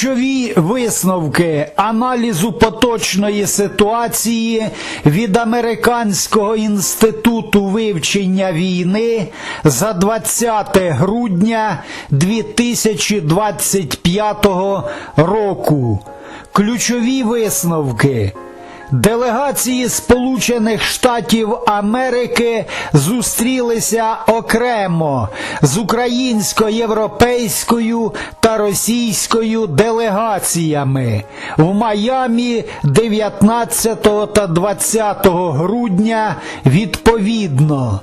Ключові висновки аналізу поточної ситуації від Американського інституту вивчення війни за 20 грудня 2025 року. Ключові висновки. Делегації Сполучених Штатів Америки зустрілися окремо з українсько-європейською та російською делегаціями в Майамі 19 та 20 грудня відповідно.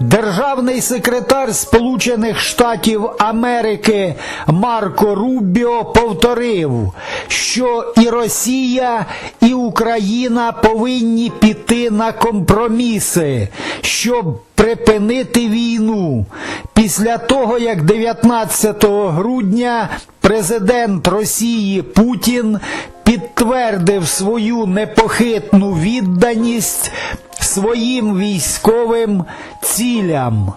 Державний секретар Сполучених Штатів Америки Марко Рубіо повторив, що і Росія, і Україна повинні піти на компроміси, щоб припинити війну. Після того, як 19 грудня президент Росії Путін підтвердив свою непохитну відданість своїм військовим цілям.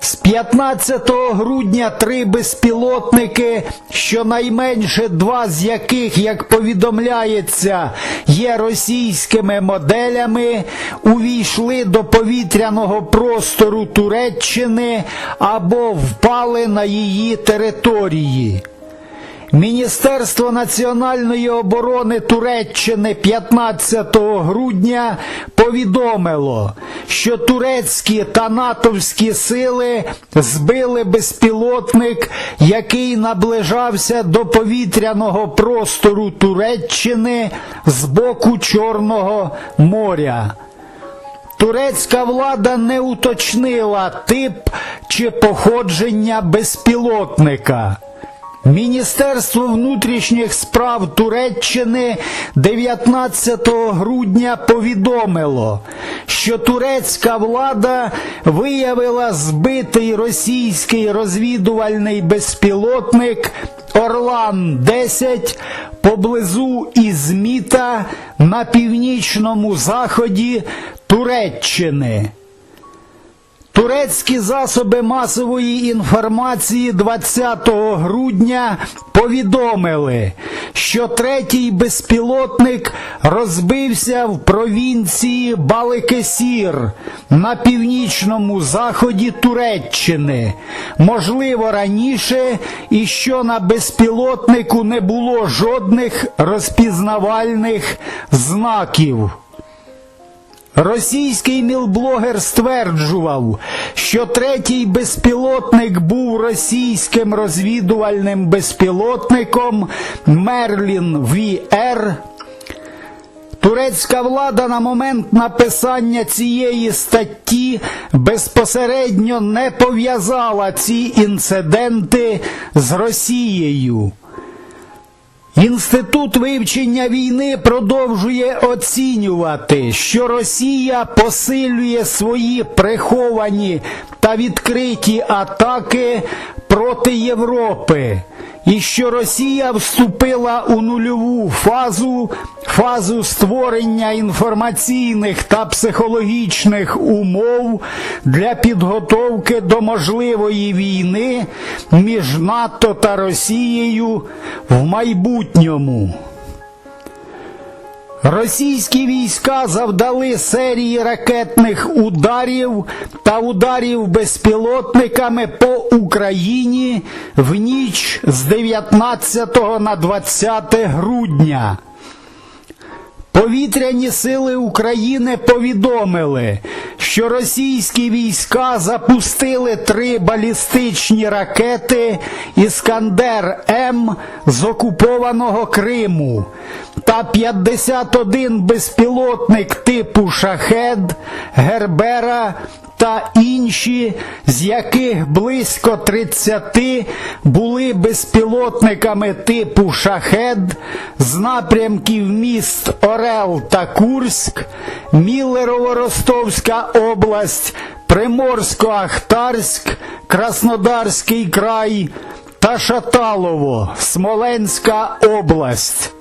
З 15 грудня три безпілотники, щонайменше два з яких, як повідомляється, є російськими моделями, увійшли до повітряного простору Туреччини або впали на її території. Міністерство національної оборони Туреччини 15 грудня повідомило, що турецькі та натовські сили збили безпілотник, який наближався до повітряного простору Туреччини з боку Чорного моря. Турецька влада не уточнила тип чи походження безпілотника. Міністерство внутрішніх справ Туреччини 19 грудня повідомило, що турецька влада виявила збитий російський розвідувальний безпілотник Орлан 10 поблизу Ізміта на північному заході Туреччини. Турецькі засоби масової інформації 20 грудня повідомили, що третій безпілотник розбився в провінції Баликесір на північному заході Туреччини, можливо раніше, і що на безпілотнику не було жодних розпізнавальних знаків. Російський мілблогер стверджував, що третій безпілотник був російським розвідувальним безпілотником Мерлін ВР. Турецька влада на момент написання цієї статті безпосередньо не пов'язала ці інциденти з Росією. Інститут вивчення війни продовжує оцінювати, що Росія посилює свої приховані та відкриті атаки проти Європи, і що Росія вступила у нульову фазу, фазу створення інформаційних та психологічних умов для підготовки до можливої війни між НАТО та Росією в майбутньому. Російські війська завдали серії ракетних ударів та ударів безпілотниками по Україні в ніч з 19 на 20 грудня. Повітряні сили України повідомили, що російські війська запустили три балістичні ракети Іскандер М з окупованого Криму та 51 безпілотник типу Шахед, Гербера та інші, з яких близько 30 були безпілотниками типу Шахед з напрямків міст Орел та Курськ, Міллерово-Ростовська область, Приморсько-Ахтарськ, Краснодарський край та Шаталово, Смоленська область.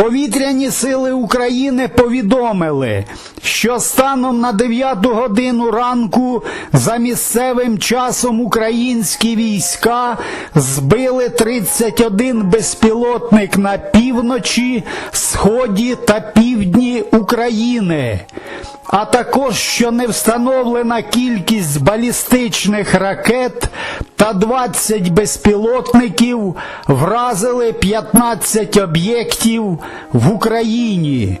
Повітряні сили України повідомили, що станом на 9 годину ранку за місцевим часом українські війська збили 31 безпілотник на півночі, сході та півдні України. А також що не встановлена кількість балістичних ракет та 20 безпілотників вразили 15 об'єктів в Україні.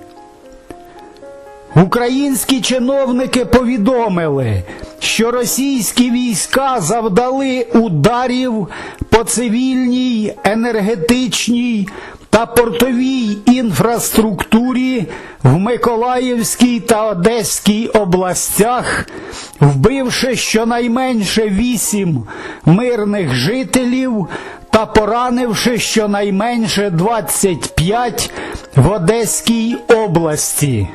Українські чиновники повідомили, що російські війська завдали ударів по цивільній, енергетичній та портовій інфраструктурі в Миколаївській та Одеській областях, вбивши щонайменше вісім мирних жителів та поранивши щонайменше 25 в Одеській області.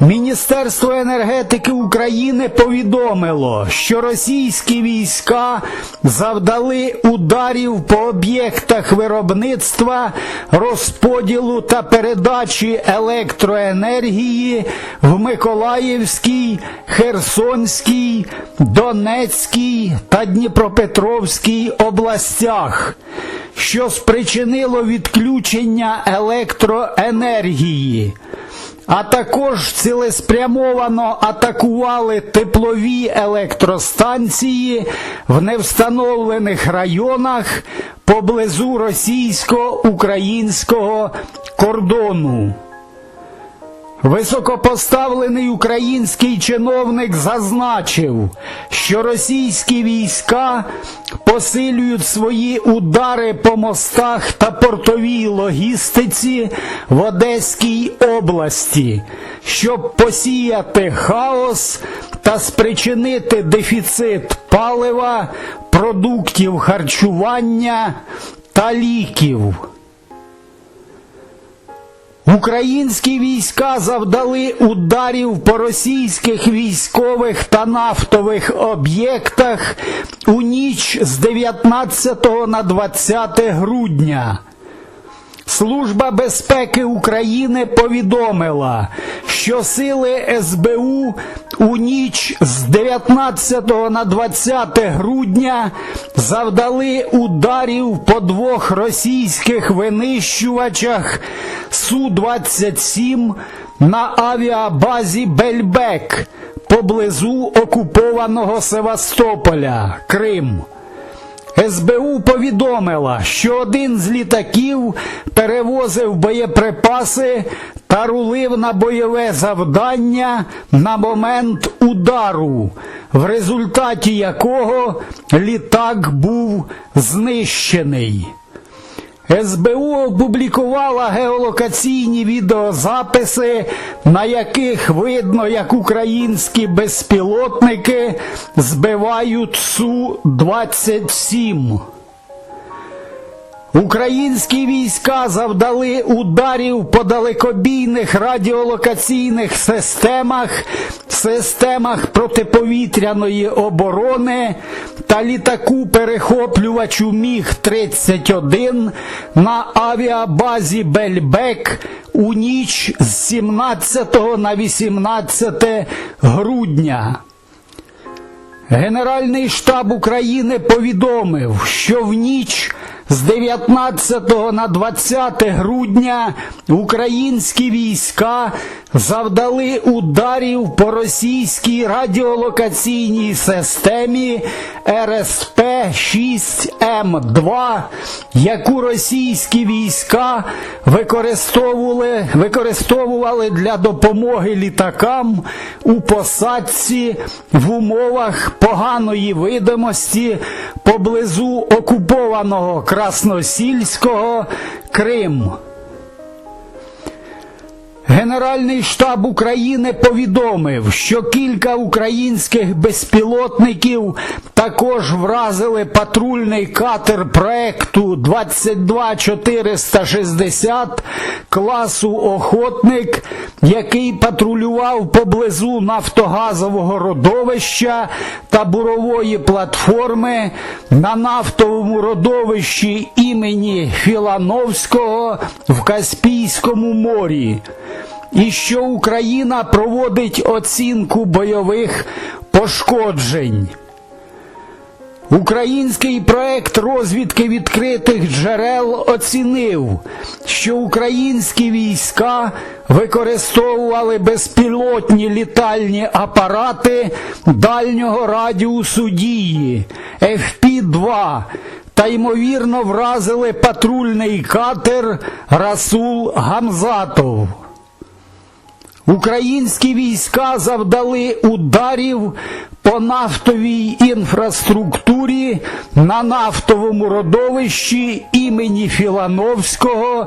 Міністерство енергетики України повідомило, що російські війська завдали ударів по об'єктах виробництва, розподілу та передачі електроенергії в Миколаївській, Херсонській, Донецькій та Дніпропетровській областях, що спричинило відключення електроенергії а також цілеспрямовано атакували теплові електростанції в невстановлених районах поблизу російсько-українського кордону. Високопоставлений український чиновник зазначив, що російські війська посилюють свої удари по мостах та портовій логістиці в Одеській області, щоб посіяти хаос та спричинити дефіцит палива, продуктів харчування та ліків. Українські війська завдали ударів по російських військових та нафтових об'єктах у ніч з 19 на 20 грудня. Служба безпеки України повідомила, що сили СБУ у ніч з 19 на 20 грудня завдали ударів по двох російських винищувачах Су-27 на авіабазі Бельбек поблизу окупованого Севастополя, Крим. СБУ повідомила, що один з літаків перевозив боєприпаси та рулив на бойове завдання на момент удару, в результаті якого літак був знищений. СБУ опублікувала геолокаційні відеозаписи, на яких видно, як українські безпілотники збивають Су-27. Українські війська завдали ударів по далекобійних радіолокаційних системах, системах протиповітряної оборони та літаку перехоплювачу Міг-31 на авіабазі Бельбек у ніч з 17 на 18 грудня. Генеральний штаб України повідомив, що в ніч з 19 на 20 грудня українські війська завдали ударів по російській радіолокаційній системі РСП-6М2, яку російські війська використовували, використовували для допомоги літакам у посадці в умовах поганої видимості поблизу окупованого Красносільського Крим. Генеральний штаб України повідомив, що кілька українських безпілотників також вразили патрульний катер проекту 22460 класу Охотник, який патрулював поблизу нафтогазового родовища та та бурової платформи на нафтовому родовищі імені Філановського в Каспійському морі, і що Україна проводить оцінку бойових пошкоджень. Український проект розвідки відкритих джерел оцінив, що українські війська використовували безпілотні літальні апарати дальнього радіусу дії FP-2 та ймовірно вразили патрульний катер Расул Гамзатов. Українські війська завдали ударів по нафтовій інфраструктурі на нафтовому родовищі імені Філановського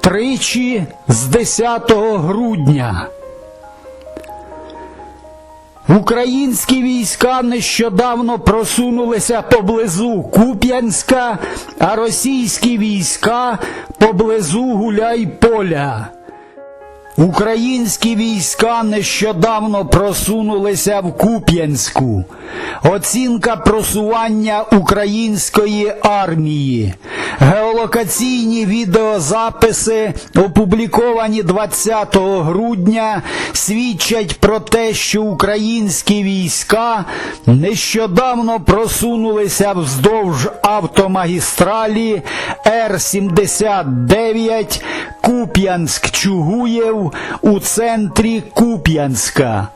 тричі з 10 грудня. Українські війська нещодавно просунулися поблизу Куп'янська, а російські війська поблизу Гуляйполя. Українські війська нещодавно просунулися в Куп'янську. Оцінка просування української армії. Геолокаційні відеозаписи, опубліковані 20 грудня, свідчать про те, що українські війська нещодавно просунулися вздовж автомагістралі Р-79 Куп'янськ-Чугуєв у центрі Куп'янська.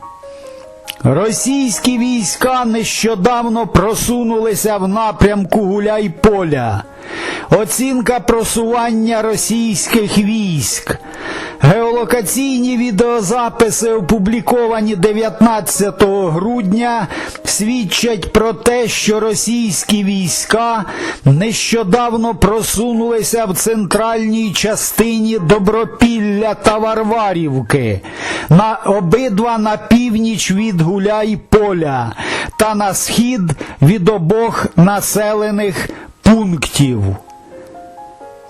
Російські війська нещодавно просунулися в напрямку Гуляйполя. Оцінка просування російських військ. Геолокаційні відеозаписи, опубліковані 19 грудня, свідчать про те, що російські війська нещодавно просунулися в центральній частині Добропілля та Варварівки, на обидва на північ від Гуляйполя та на схід від обох населених пунктів.